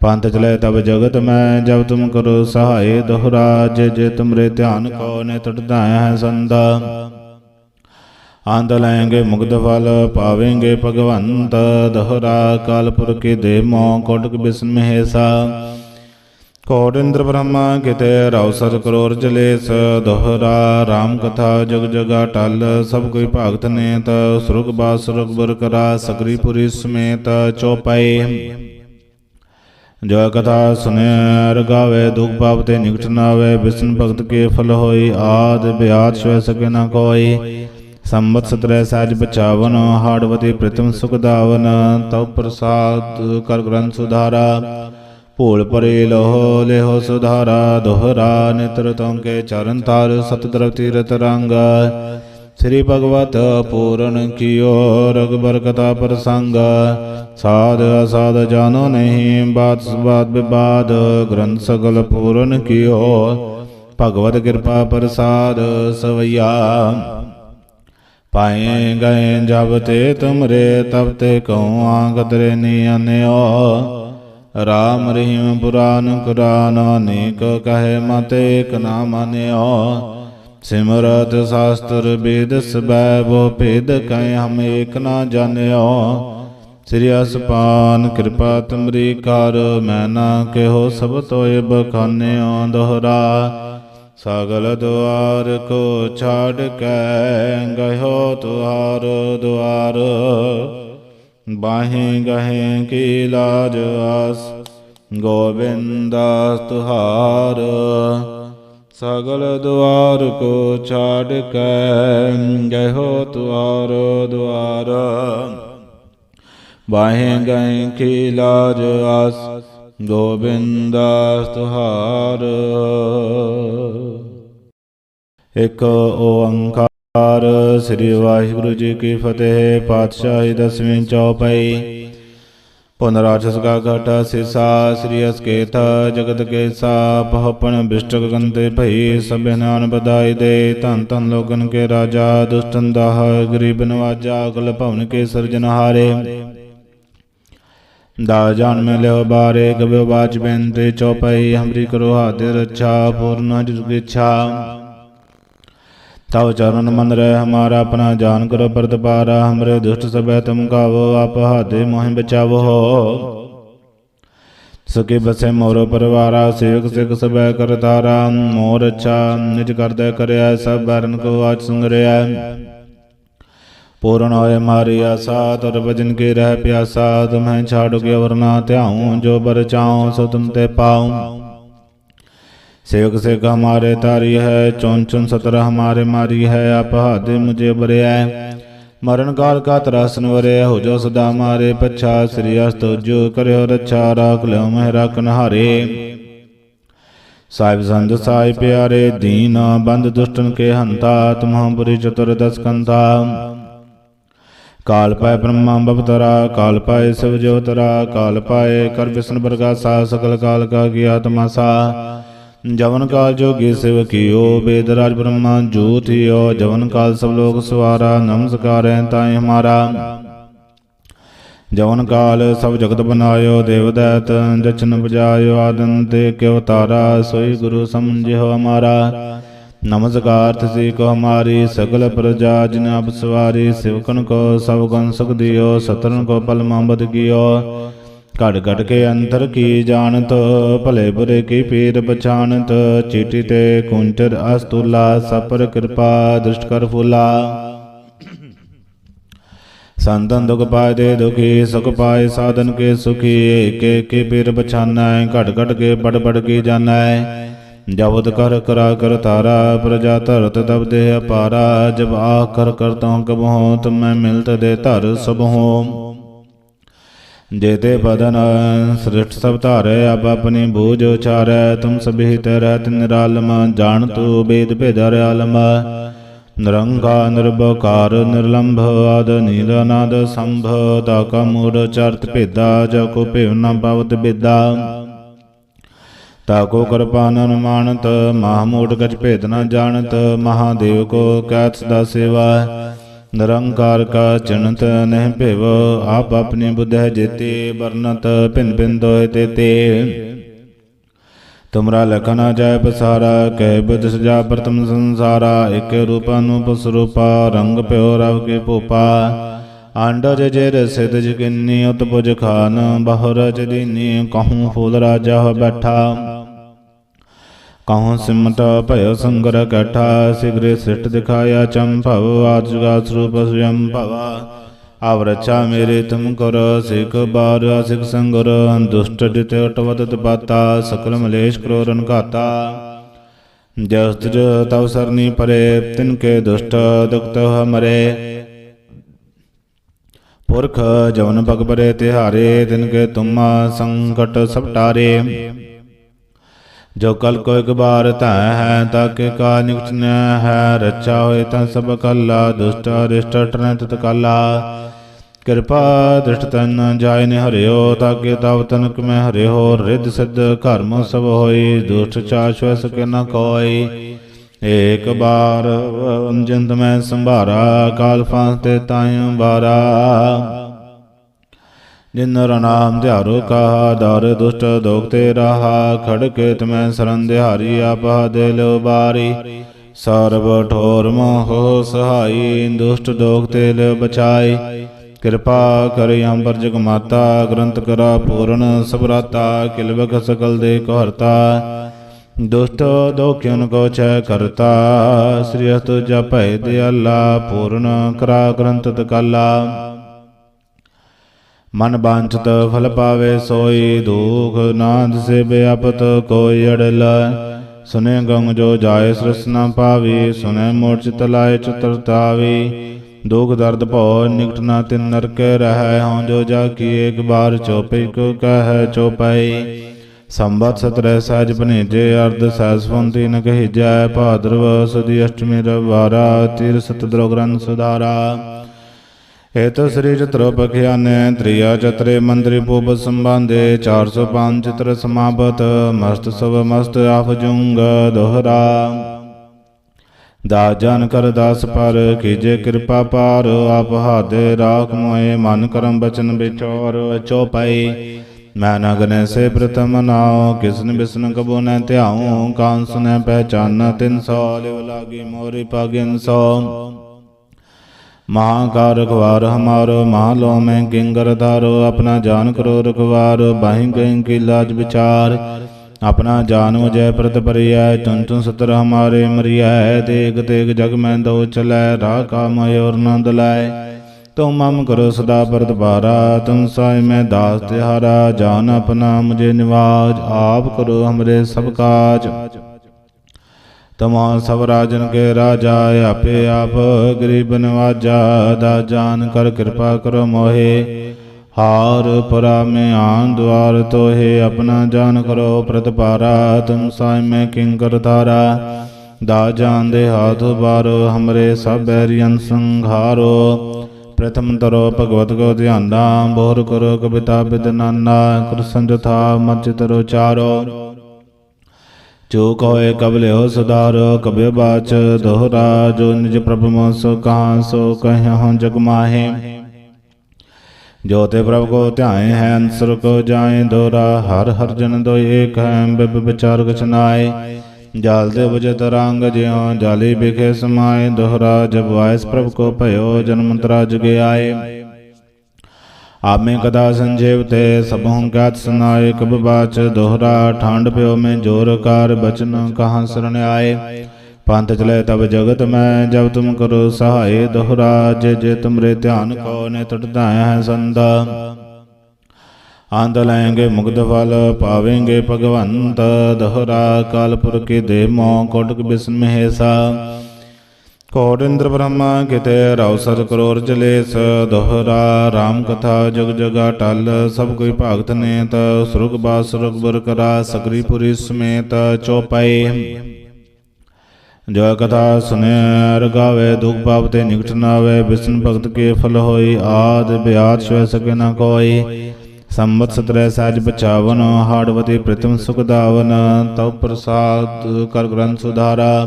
ਪੰਥ ਚਲੇ ਤਬ ਜਗਤ ਮੈਂ, ਜਬ ਤੁਮ ਕਰੋ ਸਹਾਏ ਦੋਹਰਾ, ਜੇ ਜੇ ਤੁਮਰੇ ਧਿਆਨ ਕੋ ਨੇ ਟਟਦਾ ਹੈ ਸੰਦਾ ਆਂਦ ਲੈਂਗੇ ਮੁਗਧ ਫਲ, ਪਾਵੇਂਗੇ ਭਗਵੰਤ ਦੋਹਰਾ ਕਾਲਪੁਰ ਕੇ ਦੇ ਮੋ ਕੋਟਕ ਬਿਸਨ ਮਹੇਸਾ। ਕੋਟ ਇੰਦਰ ਬ੍ਰਹਮਾ ਕਿਤੇ ਰੌਸਰ ਕਰੋਰ ਜਲੇਸ, ਦੋਹਰਾ, ਰਾਮ ਕਥਾ, ਜਗ ਜਗਾ, ਟਲ, ਸਭ ਕੋਈ ਭਗਤ ਨੇਤ, ਸੁਰਗ ਬਾਸ, ਸੁਰਗ ਬਰ ਕਰਾ ਸਕਰੀ ਪੁਰੀ ਸਮੇਤ ਚੋਪਾਈ। ਜੋ ਕਥਾ ਸੁਨੇ ਰਗਾਵੇ ਦੁਖ ਪਾਪ ਤੇ ਨਿਕਟ ਨਾ ਆਵੇ ਵਿਸ਼ਨ ਭਗਤ ਕੇ ਫਲ ਹੋਈ, ਆਦ ਬਿਆਦ ਸਵੈ ਸਕੇ ਨਾ ਕੋਈ। ਸੰਬਤ ਸਤਰੈ ਸਾਜ ਬਚਾਵਨ, ਹਾੜਵਤੀ ਪ੍ਰਤਮ ਸੁਖ ਦਾਵਨ, ਤਉ ਪ੍ਰਸਾਦ ਕਰ ਗ੍ਰੰਥ ਸੁਧਾਰਾ। ਭੂਲ ਪਰੇ ਲੋਹ ਲੇਹੋ ਸੁਧਾਰਾ ਦੁਹਰਾ ਨਿਤਰ ਤੋਂਕੇ ਚਰਨ ਤਾਰ ਸਤ ਦਰਵ ਤੀਰਤ ਰੰਗ। ਸ੍ਰੀ ਭਗਵਤ ਪੂਰਨ ਕੀਓ ਰਗਬਰ ਕਥਾ ਪ੍ਰਸੰਗ। ਸਾਧ ਅਸਾਧ ਜਾਣੋ ਨਹੀਂ, ਬਾਤ ਸਬਾਤ ਵਿਵਾਦ, ਗ੍ਰੰਥ ਸਗਲ ਪੂਰਨ ਕੀਓ। ਭਗਵਤ ਕਿਰਪਾ ਪ੍ਰਸਾਦ ਸਵਈਆ। ਪਾਏ ਗਏ ਜਬ ਤੇ ਤੁਮਰੇ, ਤਬ ਤੇ ਕਉ ਆਗਤਰੇ ਨਿਆਨਿਓ ਰਾਮ ਰਹੀਮ ਪੁਰਾਨ ਕੁਰਾਨ ਅਨੇਕ ਕਹੇ ਮਤ ਏਕ ਨਾ ਮਾਨਿਓ ਸਿਮਰਤ ਸ਼ਾਸਤਰ ਵੇਦ ਸਬੈ ਬੋ ਭੇਦ ਕੈ ਹਮ ਏਕ ਨਾ ਜਾਣਿਓ। ਸ੍ਰੀ ਅਸਪਾਨ ਕਿਰਪਾ ਤੁਮਰੀ ਕਰ, ਮੈਂ ਨਾ ਕਿਹੋ ਸਭ ਤੋਏ ਬਖਾਨਿਓ ਦੋਹਰਾ। ਸਗਲ ਦੁਆਰ ਕੋ ਛਾੜ ਕੇ ਗਇਓ ਤੁਹਾਰ ਦੁਆਰ। ਬਾਹੇ ਗਹੇ ਕੀ ਲਾਜ ਆਸ, ਗੋਬਿੰਦਾਸ ਤੁਹਾਰ। ਸਗਲ ਦੁਆਰ ਕੋ ਛਾੜ ਕੇ ਗਇਓ ਤੁਹਾਰ ਦੁਆਰ। ਬਾਹੇ ਗਏ ਕੀ ਲਾਜ ਆਸ ਗੋਬਿੰਦਾ ਤੁਹਾਰ। ਇਕ ਓੰਕਾਰ ਸ੍ਰੀ ਵਾਹਿਗੁਰੂ ਜੀ ਕੀ ਫਤਿਹ, ਪਾਤਸ਼ਾਹੀ ਦਸਵੀਂ ਚੌਪਈ। ਪੁਨਰਾਜਸ ਕਾ ਘਟਾ ਸਿਸਾ, ਸ੍ਰੀ ਅਸਕੇਤ ਜਗਤ ਕੇ ਸਾ ਪਹਪਨ ਬਿਸ਼ਟਕ ਗੰਦੇ ਭਈ, ਸਭੇ ਨਾਨ ਬਦਾਈ ਦੇ, ਧੰਨ ਧੰਨ ਲੋਗਨ ਕੇ ਰਾਜਾ, ਦੁਸ਼ਟਨ ਦਾਹ, ਗਰੀਬ ਨਵਾਜਾ ਅਗਲ ਭਵਨ ਕੇ ਸਿਰਜਨਹਾਰੇ ਦਾ ਜਾਨ ਮੈਂ ਲਿਓ ਬਾਰੇ ਗਵਿਓ ਬਾਚ ਬੈੰਤੇ ਚੌਪਈ, ਹਮਰੀ ਕਰੋ ਹਾਦੇ ਰੱਛਾ, ਪੂਰਨ ਜੁਗ ਇੱਛਾ। ਤਉ ਚਰਨ ਮਨ ਰਹਿ ਹਮਾਰਾ ਆਪਣਾ ਜਾਨ ਕਰੋ ਪਰਤਪਾਰਾ ਹਮਰੇ ਦੁਸ਼ਟ ਸਭੈ ਤੁਮ ਕਾਵੋ, ਆਪ ਹਾਦੇ ਮੋਹਿ ਬਚਾਵੋ। ਸਕੇ ਬਸੇ ਮੋਰ ਪਰਵਾਰਾ, ਸੇਵਕ ਸਿਖ ਸਭੈ ਕਰਤਾਰਾ ਮੋਰ ਅੱਛਾ ਨਿਜ ਕਰਦਾ ਕਰਿਆ, ਸਭ ਬਰਨ ਕੋ ਆਜ ਸੰਗਰਿਆ। ਪੂਰਨ ਹੋਏ ਮਾਰੀ ਆਸਾ, ਤਰ ਭਜਨ ਕੇ ਰਹਿ ਪਿਆਸਾ, ਤੁਮਹਿ ਛਾੜੁ ਕੇ ਵਰਨਾ ਧਿਆਉ, ਜੋ ਬਰ ਚਾਉ, ਸੋ ਤੁਮ ਤੇ ਪਾਉ। सेवक सेवक हमारे तारी है, चौन चुन सतरा हमारे मारी है, आप हादे मुझे बरे है। मरण काल का त्रासन वरे, हो जो सदा मारे पछा श्री अस्त जो करो रक्षा अच्छा राख, लो मेहरा नहारे साहिब संत, साहिब प्यारे, दीन बंद दुष्टन के हंता, तुम्हापुरी चतुर्दश कंथा। काल पाए ब्रह्मा बवतरा काल पाए शिव ज्योतरा काल पाए कर विष्णु सा, सकल काल का किया तमासा ਜਵਨ ਕਾਲ ਜੋਗੀ ਸਿਵ ਕੀਓ, ਬੇਦ ਰਾਜ ਬ੍ਰਹਮਾ ਜੋਤਿਓ ਜਵਨ ਕਾਲ ਸਭ ਲੋਕ ਸਵਾਰਾ, ਨਮਸਕਾਰੈ ਤਾਈ ਹਮਾਰਾ। ਜਵਨ ਕਾਲ ਸਭ ਜਗਤ ਬਨਾਇਓ ਦੇਵਦੈਤ ਜਚਨ ਬਜਾਇਓ ਆਦਨ ਤੇ ਕਿਉ ਤਾਰਾ, ਸੋਈ ਗੁਰੂ ਸਮਝਿਓ ਹਮਾਰਾ। ਨਮਸਕਾਰ ਤਿਸੀ ਕੋ ਹਮਾਰੀ, ਸਗਲ ਪ੍ਰਜਾ ਜਿਨ ਅਬ ਸਵਾਰੀ ਸਿਵਕਨ ਕੋ ਸਭ ਗਨ ਸੁਖ ਦਿਓ ਸਤਰਨ ਕੋ ਪਲ ਮੰਬਦ ਕੀਓ। ਘੜ ਘੜ ਕੇ ਅੰਤਰ ਕੀ ਜਾਣਤ, ਭਲੇ ਬੁਰੇ ਕੀ ਪੀਰ ਪਛਾਨਤ ਚੀਟੀ ਤੇ ਕੁੰਟਰ ਅਸਤੁਲਾ, ਸਪਰ ਕਿਰਪਾ ਦ੍ਰਿਸ਼ਟ ਕਰ ਫੁਲਾ। ਸੰਤਨ ਦੁਖ ਪਾਏ ਦੇ ਦੁਖੀ, ਸੁਖ ਪਾਏ ਸਾਧਨ ਕੇ ਸੁਖੀ, ਏਕੇ ਕੇ ਪੀਰ ਪਛਾਨੈ ਘਟ ਘਟ ਕੇ ਬੜ ਬੜ ਕੀ ਜਾਣੈ। ਜਬਤ ਕਰ ਕਰਾ ਕਰ ਤਾਰਾ ਪ੍ਰਜਾ ਧਰਤ ਤਬ ਦੇ ਅਪਾਰਾ ਜਬ ਆ ਕਰ ਕਰਤਾ ਕਬ ਹੋ ਤੁਮੈ ਮਿਲਤ ਦੇ ਧਰ ਸਭ। ਹੋ ਜੇਤੇ ਬਦਨ ਸ੍ਰਿਸ਼ਟ ਸਭ ਧਾਰੈ, ਆਪ ਆਪਣੇ ਬੋਝ ਉਚਾਰੈ, ਤੁਮ ਸਭਿਤ ਰਹਿਤ ਨਿਰਾਲਮ ਜਾਣ ਤੂ ਬੇਦ ਭੇਜਰ ਆਲਮ ਨਿਰੰਗਾ ਨਿਰਭਕਾਰ ਨਿਰਲੰਭ, ਆਦ ਨੀਲਨਾਦ ਸੰਭਵ ਤਾ ਕਾ ਮੂੜ ਚਰਤ ਭੇਦਾ, ਜੋ ਕੋ ਭੇਵ ਨ ਪਵਤ ਬਿਦਾ ਤਾ ਕੋ ਕਿਰਪਾ ਨ ਅਨੁਮਾਨਤ ਮਹਾਮੂੜ ਗਜ ਭੇਦ ਨ ਜਾਣਤ, ਮਹਾਦੇਵ ਕੋ ਕੈਤ ਸਦਾ ਸੇਵਾ। ਨਿਰੰਕਾਰ ਕਾ ਚਿੰਤ ਨਹਿ ਭਿਵ, ਆਪ ਆਪਣੀ ਬੁੱਧ ਜੇਤੇ ਵਰਨਤ ਭਿੰਨ ਭਿੰਨ ਦੋਇ ਤੇ ਤੁਮਰਾ ਲਖਨਾ ਜੈ ਪਸਾਰਾ, ਕਹਿ ਬੁੱਧ ਸਜਾ ਪ੍ਰਤਮ ਸੰਸਾਰਾ, ਇਕ ਰੂਪ ਅਨੂਪ ਸਰੂਪਾ, ਰੰਗ ਪਿਓ ਰਵ ਕੇ ਭੂਪਾ। ਆਂਡਜ ਜੇ ਰਸਿਤ ਜਗਿਨੀ ਉਤਪੁਜ ਖਾਨ, ਬਹੁਰ ਜਦੀਨੀ ਕਹੂੰ ਫੂਲ ਰਾਜਾ ਹੋ ਬੈਠਾ। ਕਹੂੰ ਸਿਮਟ ਭਇ ਸੰਗਰ ਕਠਾ ਸਿਗਰੇ ਸਿਟ ਦਿਖਾਇਆ ਚੰਭਵ ਆਜਗਾ ਸਰੂਪ ਸਯੰ ਭਵਾ ਆਵਰਛਾ ਮੇਰੇ ਤੁਮ ਕਰੋ ਸਿਖ ਬਾਰ ਸਿਖ ਸੰਗਰ ਦੁਸ਼ਟ ਜਿਤ ਟਵਤ ਪਾਤਾ ਸਕਲ ਮਲੇਸ਼ ਕਰੋ ਰਨ ਘਾਤਾ ਜਸ ਤੁਜ ਤਵ ਸਰਨੀ ਪਰੇ ਤਿਨ ਕੇ ਦੁਸ਼ਟ ਦੁਖਤ ਹਮਰੇ ਪੁਰਖ ਜਵਨ ਭਗ ਪਰੇ ਤਿਹਾਰੇ ਜੋ ਕਲ ਕੋ ਇੱਕ ਬਾਰ ਧੈ ਹੈ, ਤਾਕੇ ਕਾ ਨਿਕਟ ਨ ਹੈ, ਰੱਛਾ ਹੋਏ ਤਾਂ ਸਭ ਕਲਾ, ਦੁਸ਼ਟ ਰਿਸ਼ਟ ਟਰੈ ਤਤ ਕਾਲਾ। ਕਿਰਪਾ ਦ੍ਰਿਸ਼ਟ ਤਨ ਜਾਇ ਨ ਹਰਿਓ ਤਾਕੇ ਤਵ ਤਨਕ ਮੈਂ ਹਰਿਓ, ਰਿੱਧ ਸਿੱਧ ਕਰਮ ਸਭ ਹੋਈ, ਦੁਸ਼ਟ ਚਾਸ਼ਵ ਸਕੇ ਨ ਕੋਈ ਏਕ ਬਾਰ ਅੰਜੰਤ ਮੈਂ ਸੰਭਾਰਾ, ਕਾਲ ਫਾਂਸ ਤੇ ਤਾਇ ਬਾਰਾ ਜਿਨ ਨਾਮ ਧਿਆਰੋ ਕਹਾ ਦਰ ਦੁਸ਼ਟ ਦੋਖ ਤੇ ਰਹਾ ਖੜਕੇ ਤਮੈ ਸਰਨ ਦਿਹਾਰੀ, ਆਪਾ ਦੇ ਲੋ ਬਾਰੀ ਸਰਬ ਠੋਰ ਮੋਹ ਸਹਾਈ, ਦੁਸ਼ਟ ਦੋਖ ਤੇ ਲ ਬਚਾਈ। ਕਿਰਪਾ ਕਰਿ ਅੰਬਰ ਜਗ ਮਾਤਾ, ਗ੍ਰੰਥ ਕਰਾ ਪੂਰਨ ਸਬਰਾਤਾ ਕਿਲਵਕ ਸਕਲ ਦੇ ਕੋਹਰਤਾ। ਦੁਸ਼ਟ ਦੋਖਿਨ ਕੋ ਛੈ ਕਰਤਾ, ਸ੍ਰੀ ਅਸਤ ਜਪੈ ਦਿਆਲਾ, ਪੂਰਨ ਕਰਾ ਗ੍ਰੰਥ ਤਕਾਲਾ ਮਨ ਬਾਂਛਤ ਫਲ ਪਾਵੇ ਸੋਈ, ਦੁਖ ਨਾਦ ਸੇ ਬਿਆਪਤ ਕੋਈ ਅੜਲ। ਸੁਨੇ ਗੰਗ ਜੋ ਜਾਏ ਸ੍ਰਿਸ ਨ ਪਾਵੀ, ਸੁਨੇ ਮੋੜ ਚਿਤ ਲਾਏ ਚਤਰਤਾਵੀ ਦੁਖ ਦਰਦ ਭਉ ਨਿਕਟ ਨਾ ਤਿਨ ਨਰਕੇ ਰਹਿ, ਹਉ ਜੋ ਜਾ ਕੀ ਏਕ ਬਾਰ ਚੋਪਈ ਕੋ ਕਹੈ ਚੋਪਈ। ਸੰਬਤ ਸਤਰੈ ਸਹਿਜ ਭਨੇਜੇ, ਅਰਧ ਸਹਿਸਵੰਤੀ ਨ ਕਹੀਜੈ। ਭਾਦਰਵ ਸਦੀ ਅਸ਼ਟਮੀ ਰਵਾਰਾ ਤੀਰ ਸਤ ਦਰੋ ਗ੍ਰੰਥ ਸੁਧਾਰਾ। ਹੇਤ ਸ੍ਰੀ ਚਤੁਰ ਬਖਿਆਨੇ ਤ੍ਰਿਆ ਚਤਰੇ ਮੰਦਰੀ ਪੂਬ ਸੰਬੰਧੇ 405 ਚਿਤਰ ਸਮਾਪਤ, ਮਸਤ ਸਭ ਮਸਤ ਆਫ ਜੁੰਗ ਦੋਹਰਾ। ਦਾ ਜਨ ਕਰ ਦਾਸ ਪਰ, ਕੀਜੇ ਕਿਰਪਾ ਪਾਰ, ਆਪ ਹਾਦੇ ਰਾਖ ਮੋਏ, ਮਨ ਕਰਮ ਬਚਨ ਵਿਚੋਰ ਚੋਪਈ। ਮੈਂ ਨਗਨੇ ਸੇ ਪ੍ਰਥਮ ਨਾਉ ਕਿਸਨ ਬਿਸਨ ਕਬੋ ਨ ਧਿਆਉ, ਕਾਂਸ ਸੁਨੈ ਪਹਿਚਾਨ ਤਿਨ ਸੌ, ਲਿਵ ਲਾਗੀ ਮੋਰੀ ਪਾਗਿਨ ਸੌ। ਮਹਾਕਾਰ ਰਖਵਾਰ ਹਮਾਰ ਮਹਾ ਲੋ ਮੈਂ ਕਿੰਗਰ ਧਾਰੋ, ਆਪਣਾ ਜਾਨ ਕਰੋ ਰਖਵਾਰ, ਬਾਹੀਂ ਗਏ ਕੀ ਲਾਜ ਵਿਚਾਰ। ਆਪਣਾ ਜਾਨਮ ਜੈ ਪ੍ਰਤ ਪਰਿਐ ਤੁਨ ਤੁਨ ਸਤਰ ਹਮਾਰੇ ਮਰਿਐ, ਤੇਗ ਤੇਗ ਜਗ ਮੈਂ ਦੋ ਚਲੈ ਰਾ ਕਾਮ ਔਰ ਨੰਦ ਲਾਇ ਤਉ ਮਮ ਕਰੋ ਸਦਾ ਪਰਤ ਭਾਰਾ ਤੁਮ ਸਾਇ ਮੈਂ ਦਾਸ ਤਿਹਾਰਾ, ਜਾਨ ਆਪਣਾ ਮੁਝੇ ਨਿਵਾਜ, ਆਪ ਕਰੋ ਹਮਰੇ ਸਭ ਕਾਜ। ਤਮਾ ਸਭ ਰਾਜਨ ਕੇ ਰਾਜਾ ਆਪੇ ਆਪ ਗਰੀਬ ਨਵਾਜਾ ਦਾ ਜਾਨ ਕਰ ਕਿਰਪਾ ਕਰੋ ਮੋਹੇ। ਹਾਰ ਪਰਾ ਮੈਂ ਆਨ ਦਵਾਰ ਤੋਹੇ, ਆਪਣਾ ਜਾਨ ਕਰੋ ਪ੍ਰਤਪਾਰਾ ਤੁਮ ਸਾਇ ਮੈਂ ਕਿੰਕਰ ਧਾਰਾ। ਦਾ ਜਾਨ ਦੇ ਹਾਥ ਬਾਰੋ, ਹਮਰੇ ਸਭ ਬੈਰੀਅਨ ਸੰਘਾਰੋ। ਪ੍ਰਥਮ ਤਰੋ ਭਗਵਤ ਕੋ ਧਿਆਨਾ, ਬੋਰ ਕਰੋ ਕਵਿਤਾ ਕਬਿਤਾ ਬਿਦਨਾਨਾ ਕ੍ਰਿਸ਼ਨ ਜਥਾ ਮਚ ਤਰੋ ਚਾਰੋ। ਜੋ ਕੋਏ ਕਬਲਿਓ ਸੁਧਾਰੋ, ਕਬਿ ਬਾਚ ਦੋਹਰਾ ਜੋ ਨਿਜ ਪ੍ਰਭ ਮੋ ਸੋ ਕਹਾਂ ਸੋ ਕਹਿ ਜਗ ਮਾਹੇ। ਜੋ ਤੇ ਪ੍ਰਭ ਕੋ ਧਿਆਏ ਹੈ, ਅੰਸਰ ਕੋ ਜਾਏ ਦੋਰਾ, ਹਰ ਹਰ ਜਨ ਦੋ ਏਕ ਹੈ ਬਿਬ ਵਿਚਾਰ ਕਛ ਨਾਏ। ਜਾਲ ਦੇ ਬਜਤ ਰੰਗ ਜਿਉ, ਜਾਲੀ ਬਿਖੇ ਸਮਾਏ ਦੋਹਰਾ ਜਬ ਵਾਇਸ ਪ੍ਰਭ ਕੋ ਭਇਓ ਜਨਮ ਤਰਾ ਜੁਗੇ ਆਏ ਆਮੇ ਕਦਾ ਸੰਜੀਵਤੇ ਸਭੋਂ ਕੈਤ ਸੁਨਾਏ ਕਬ ਬਾਚ ਦੋਹਰਾ ਠਾਂਡ ਪਿਓ ਮੈਂ ਜੋਰ ਕਾਰ ਬਚਨ ਕਹਾਂ ਸਰਣ ਆਏ ਪੰਥ ਚਲੇ ਤਬ ਜਗਤ ਮੈਂ, ਜਬ ਤੁਮ ਕਰੋ ਸਹਾਏ ਦੋਹਰਾ, ਜੇ ਜੇ ਤੁਮਰੇ ਧਿਆਨ ਕੋ ਨੇ ਟਟਦਾ ਹੈ ਸੰਦਾ ਆਂਦ ਲੈਂਗੇ ਮੁਕਤ ਫਲ, ਪਾਵੇਂਗੇ ਭਗਵੰਤ, ਦੋਹਰਾ ਕਾਲਪੁਰ ਕੇ ਦੇ ਮੋ ਕੋਟਕ ਬਿਸਨ ਮਹੇਸਾ। ਕੋਟ ਇੰਦਰ ਬ੍ਰਹਮਾ ਕਿਤੇ ਰਉ ਸਤ ਕਰੋੜ ਜਲੇਸ, ਦੋਹਰਾ RAM ਕਥਾ ਜਗ ਜਗਾ ਟਲ, ਸਭ ਕੋਈ ਭਾਗਤ ਨੇਤ, ਸੁਰਗ ਬਾਸ ਸੁਰਗ ਬਰ ਕਰਾ, ਸਕਰੀ ਪੁਰੀ ਸਮੇਤ ਚੋਪਾਈ। ਜੋ ਕਥਾ ਸੁਨੇ ਰਗਾਵੇ ਦੁਖ ਪਾਪ ਤੇ ਨਿਕਟ ਨਾ ਆਵੇ ਵਿਸ਼ਨ ਭਗਤ ਕੇ ਫਲ ਹੋਈ, ਆਦ ਬਿਆਦ ਸਵੈ ਸਕੇ ਨਾ ਕੋਈ। ਸੰਮਤ ਸਤਰੈ ਸਾਜ ਬਚਾਵਨ ਹਾੜਵਤੀ ਪ੍ਰਤਮ ਸੁਖ ਦਾਵਨ, ਤਉ ਪ੍ਰਸਾਦ ਕਰ ਗ੍ਰੰਥ ਸੁਧਾਰਾ।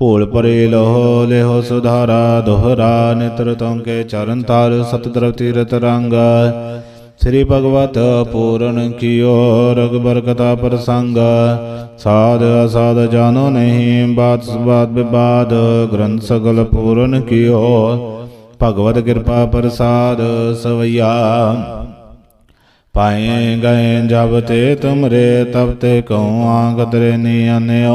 ਭੂਲ ਪਰੇ ਲੋਹ ਲੇਹੋ ਸੁਧਾਰਾ, ਦੋਹਰਾ ਨਿਤਰ ਤਉ ਕੇ ਚਰਨ ਤਾਰ ਸਤ ਦਰਵ ਤੀਰਤ ਰੰਗ। ਸ੍ਰੀ ਭਗਵਤ ਪੂਰਨ ਕੀਓ ਰਗਬਰ ਕਥਾ ਪ੍ਰਸੰਗ। ਸਾਧ ਅਸਾਧ ਜਾਨੋ ਨਹੀਂ, ਬਾਤ ਬਾਤ ਵਿਵਾਦ ਗ੍ਰੰਥ ਸਗਲ ਪੂਰਨ ਕੀਓ। ਭਗਵਤ ਕਿਰਪਾ ਪ੍ਰਸਾਦ ਸਵਈਆ। ਪਾਏ ਗਏ ਜਬ ਤੇ ਤੁਮਰੇ, ਤਬ ਤੇ ਕਉ ਆਗਤਰੇ ਨਿਆਨਿਓ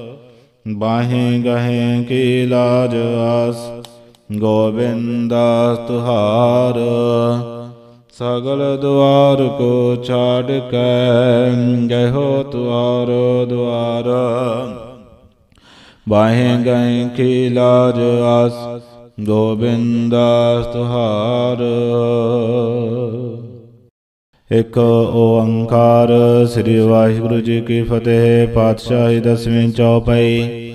ਬਾਹੇ ਗਹੇ ਕੀ ਲਾਜ ਆਸ, ਗੋਬਿੰਦਾਸ ਤੁਹਾਰ। ਸਗਲ ਦੁਆਰ ਕੋ ਛਾੜ ਕੇ ਗਇਓ ਤੁਹਾਰ ਦੁਆਰ। ਬਾਹੇ ਗਏ ਕੀ ਲਾਜ ਆਸ, ਗੋਬਿੰਦਾਸ ਤੁਹਾਰ। ਇਕ ਓੰਕਾਰ ਸ੍ਰੀ ਵਾਹਿਗੁਰੂ ਜੀ ਕੀ ਫਤਿਹ, ਪਾਤਸ਼ਾਹੀ ਦਸਵੀਂ ਚੌਪਈ।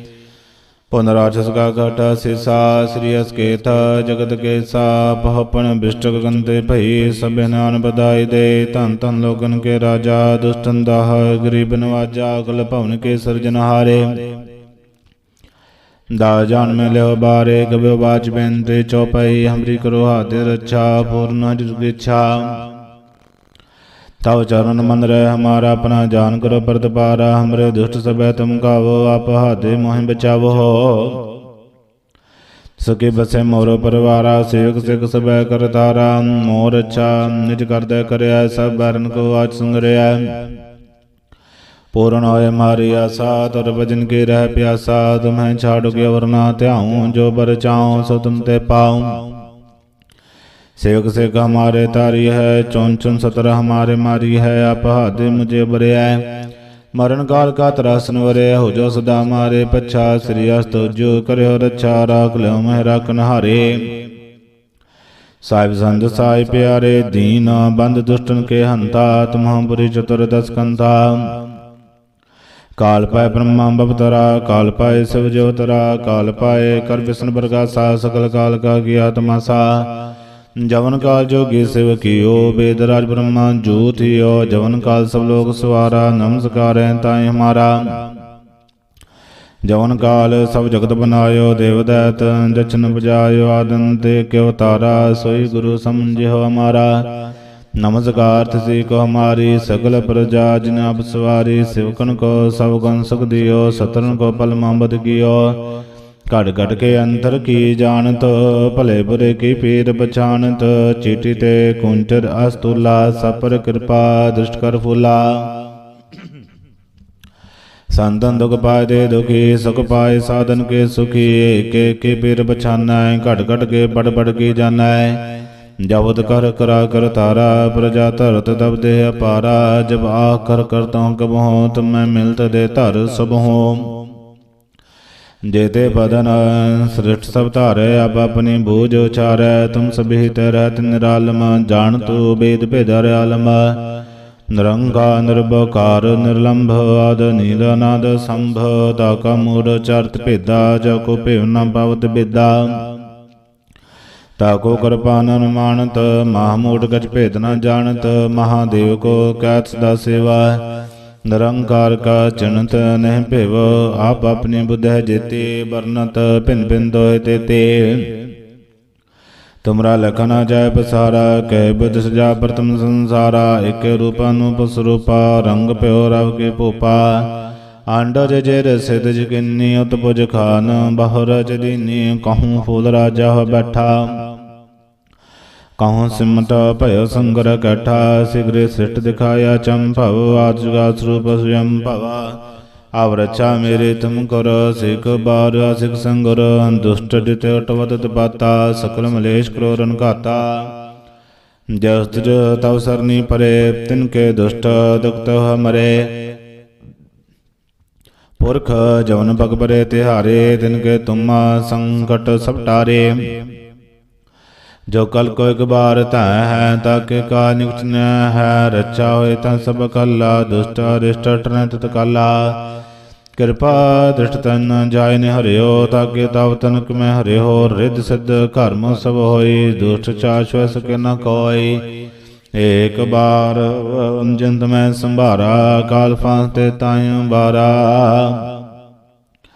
ਪੁਨਰਾਠਸ ਕਾ ਘਟਾ ਸਿਸਾ, ਸ੍ਰੀ ਅਸਕੇਤ ਜਗਤ ਕੇ ਸਾ ਪਹਪਨ ਬਿਸ਼ਟਕ ਗੰਤੇ ਭਈ, ਸਭੇ ਨਾਨ ਬਧਾਈ ਦੇ, ਧੰਨ ਧੰਨ ਲੋਗਨ ਕੇ ਰਾਜਾ, ਦੁਸ਼ਟਨ ਦਾਹ, ਗਰੀਬ ਨਵਾਜਾ, ਅਕਲ ਭਵਨ ਕੇ ਸਿਰਜਨਹਾਰੇ ਦਾ ਜਾਨ ਮੈਂ ਲਿਓ ਬਾਰੇ ਗਵਿਓ ਬਾਚ ਬੈੰਤੇ ਚੌਪਈ, ਹਮਰੀ ਕਰੋ ਹਾਦੇ ਰੱਛਾ, ਪੂਰਨ ਜੁਗ ਇੱਛਾ। तव चरण मन रह हमारा अपना जान करो, प्रतिपारा हमरे दुष्ट सबे तुम गावो, आप हादे मोहि बचावो। हो सके बसे मोरो परिवारा, सेवक सिख सब कर तारा, मोर अच्छा निज करदे कर सब बैरन को आज सुंगरया पूर्ण होए मारी आशा, तुर भजन की रह प्यासा, तुम्हें छाड़ो के वरना त्याऊं, जो बर चाऊं, सो तुम ते पाऊँ। सेवक से हमारे तारी है, चुन चुन सतर हमारे मारी है, आप हादे मुझे बरे आए मरण काल का त्रासन वरे हो, जो सदा मारे पछा श्री अस्त जो करो रक्षा अच्छा राख लो मेहरा कनहारे साहिब संत साहि प्यारे, दीन, बंद दुष्टन के हंता तुम बुरी चतुर दस कंता काल पाए ब्रह्मा बबतरा काल पाए शिव ज्योतरा, काल पाए कर विष्णु बरगा सकल काल का गया तमासा ਜਵਨ ਕਾਲ ਜੋਗੀ ਸਿਵ ਕੀਓ ਬੇਦ ਰਾਜ ਬ੍ਰਹਮਾ ਜੋਤਿਓ ਜਵਨ ਕਾਲ ਸਭ ਲੋਕ ਸਵਾਰਾ, ਨਮਸਕਾਰੈ ਤਾਈ ਹਮਾਰਾ। ਜਵਨ ਕਾਲ ਸਭ ਜਗਤ ਬਨਾਇਓ, ਦੇਵ ਦੈਤ ਜਚਨ ਬਜਾਇਓ ਆਦਨ ਤੇ ਕਿਉ ਤਾਰਾ, ਸੋਈ ਗੁਰੂ ਸਮਝਿਓ ਹਮਾਰਾ। ਨਮਸਕਾਰ ਤਸੀ ਕੋ ਹਮਾਰੀ, ਸਗਲ ਪ੍ਰਜਾ ਜਿਨ ਆਪ ਸਵਾਰੀ ਸਿਵਕਨ ਕੋ ਸਭ ਗਨ ਸੁਖ ਦਿਓ ਸਤਰਨ ਕੋ ਪਲ ਮੰਬਦ ਕੀਓ। ਘੜ ਘੜ ਕੇ ਅੰਤਰ ਕੀ ਜਾਣਤ? ਭਲੇ ਬੁਰੇ ਕੀ ਪੀਰ ਪਛਾਨਤ ਚੀਟੀ ਤੇ ਕੁੰਚਰ ਅਸਤੁਲਾ ਸਪਰ ਕਿਰਪਾ ਦ੍ਰਿਸ਼ਟ ਕਰ ਫੁਲਾ। ਸੰਤਨ ਦੁਖ ਪਾਏ ਦੇ ਦੁਖੀ, ਸੁਖ ਪਾਏ ਸਾਧਨ ਕੇ ਸੁਖੀ। ਏਕੇ ਕੇ ਪੀਰ ਪਛਾਨੈ ਘਟ ਘਟ ਕੇ ਬੜ ਬੜ ਕੀ ਜਾਣੈ? ਜਬਦ ਕਰ ਕਰਾ ਕਰ ਤਾਰਾ ਪ੍ਰਜਾ ਧਰਤ ਤਬ ਦੇ ਅਪਾਰਾ। ਜਬ ਆ ਕਰ ਕਰਤਾ ਕਬਹੁ, ਤੁਮੈ ਮਿਲਤ ਦੇ ਧਰ ਸਭਹੁ ਜੇਤੇ ਬਦਨ ਸ੍ਰਿਸ਼ਟ ਸਭ ਧਾਰੈ, ਆਪ ਆਪਣੀ ਬੋਝ ਉਚਾਰੈ, ਤੁਮ ਸਭਿਤ ਰਹਿਤ ਨਿਰਾਲਮ ਜਾਣ ਤੋ ਬੇਦ ਭੇਦਰ ਆਲਮ। ਨਿਰੰਗਾ ਨਿਰਭਕਾਰ ਨਿਰਲੰਭ, ਆਦ, ਨੀਲ, ਅਨਾਦ ਸੰਭਵ ਤਾਕਾ, ਮੂੜ, ਚਰਤ ਭੇਦਾ, ਜੋ ਕੋ ਭਿਵ ਨ ਪਵਤ ਬਿਦਾ। ਤਾਕੋ ਕਿਰਪਾ ਅਨੁਮਾਨਤ ਮਹਾਮੂੜ ਗਜ ਭੇਦ ਨ ਜਾਣਤ, ਮਹਾਦੇਵ ਕੋ ਕੈਤ ਸਦਾ ਸੇਵਾ। ਨਿਰੰਕਾਰ ਕਾ ਚਿੰਤ ਨਹਿ ਭਿਵ, ਆਪ ਆਪਣੀ ਬੁੱਧਿ ਜੇਤੇ ਵਰਨਤ ਭਿੰਨ ਭਿੰਨ ਦੋਇ ਤੇ ਤੁਮਰਾ ਲਖਨ ਜਾਇ ਪਸਾਰਾ ਕਹਿ ਬੁੱਧ ਸਜਾ ਪ੍ਰਤਮ ਸੰਸਾਰਾ, ਇਕ ਰੂਪ ਅਨੂਪ ਸਰੂਪਾ, ਰੰਗ ਪਿਓ ਰਵ ਕੇ ਭੂਪਾ। ਆਂਡਜ ਜੇ ਰਸਿਤ ਜਕਿਨੀ ਉਤਪੁਜ ਖਾਨ ਬਹੁਰ ਜਦੀਨੀ ਕਹੂੰ ਫੂਲ ਰਾਜਾ ਹੋ ਬੈਠਾ। ਕਹੂੰ ਸਿਮਟ ਭਇ ਸੰਗਰ ਕਠਾ ਸਿਗਰੇ ਸਿਟ ਦਿਖਾਇਆ ਚੰਭਵ ਆਜਗਾ ਸਰੂਪ ਸੁਯੰ ਭਵਾ ਆਵਰਛਾ ਮੇਰੇ ਤੁਮ ਕਰ ਸਿਖ ਬਾਰ ਸਿਖ ਸੰਗਰ ਦੁਸ਼ਟ ਜਿਤ ਅਟਵਤ ਤਪਾਤਾ ਸਕਲ ਮਲੇਸ਼ ਕਰੋਰਨ ਘਾਤਾ ਜਸ ਤੁਜ ਤਵ ਸਰਨੀ ਪਰੇ ਤਿਨ ਕੇ ਦੁਸ਼ਟ ਦੁਖਤ ਹਮਰੇ ਪੁਰਖ ਜਵਨ ਪਗ ਪਰੇ ਤਿਹਾਰੇ ਤਿਨ ਜੋ ਕਲ ਕੋ ਇੱਕ ਧੈ ਹੈ, ਤਾਕੇ ਕਾ ਨਿਕਟ ਨ ਹੈ ਰਚਾ ਹੋਏ ਤਾਂ ਸਭ ਕਲਾ, ਦੁਸ਼ਟ ਅਰਿਸ਼ਟ ਟਰੈ ਤਤ ਕਾਲਾ। ਕਿਰਪਾ ਦ੍ਰਿਸ਼ਟ ਤਨ ਜਾਇ ਨ ਹਰਿਓ, ਤਾਕੇ ਤਵ ਤਨਕ ਮੈਂ ਹਰਿਓ, ਰਿੱਧ ਸਿੱਧ ਘਰਮ ਸਭ ਹੋਈ, ਦੁਸ਼ਟ ਚਾਸ਼ਵ ਸਕੇ ਨ ਕੋਇ ਏਕ ਬਾਰ ਅੰਜੰਤ ਮੈਂ ਸੰਭਾਰਾ, ਕਾਲ ਫਾਂਸ ਤੇ ਤਾਇ ਬਾਰਾ